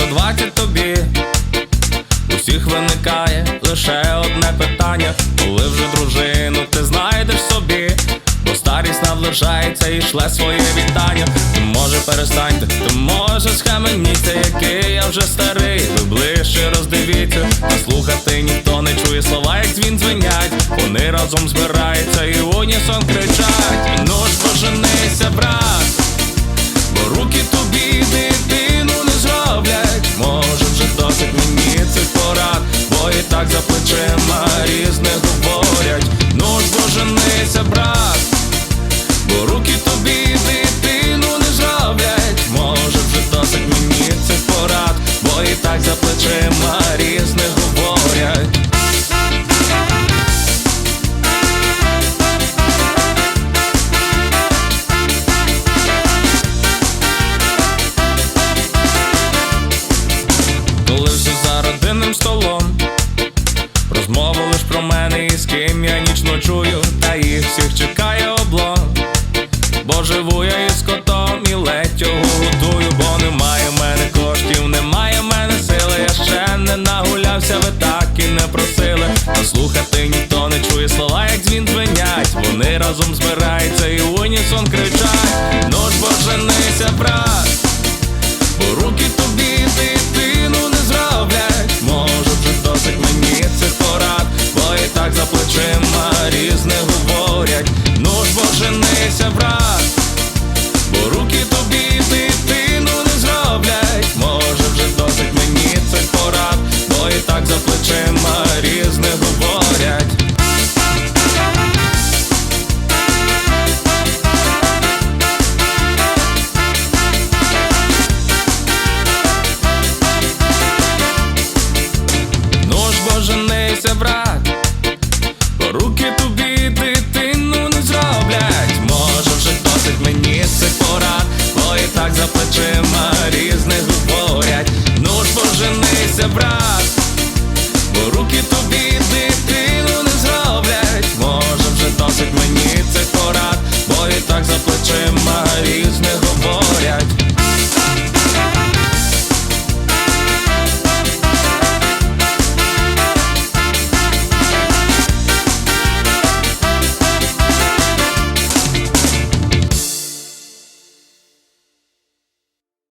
за 20 тобі. Усіх виникає лише одне питання, коли вже дружину ти знайдеш собі, бо старість наближається і шле своє вітання. Ти може перестаньте, ти може схаменіться, який я вже старий. Ви ближче роздивіться, а слухати ніхто не чує слова, як дзвін дзвенять. Вони разом збираються і унісон кричать. Руки тобі дитину не зроблять. Може вже досить мені цих порад, бо і так за плечима різне говорять. Коли всі за родинним столом Розмову лиш про мене і з ким я нічно чую, та їх всіх. Бо я із котом і ледь його готую, бо немає в мене коштів, немає в мене сили. Я ще не нагулявся, ви так і не просили. А слухати ніхто не чує за плечима різних борять. Ну ж поженися, брат.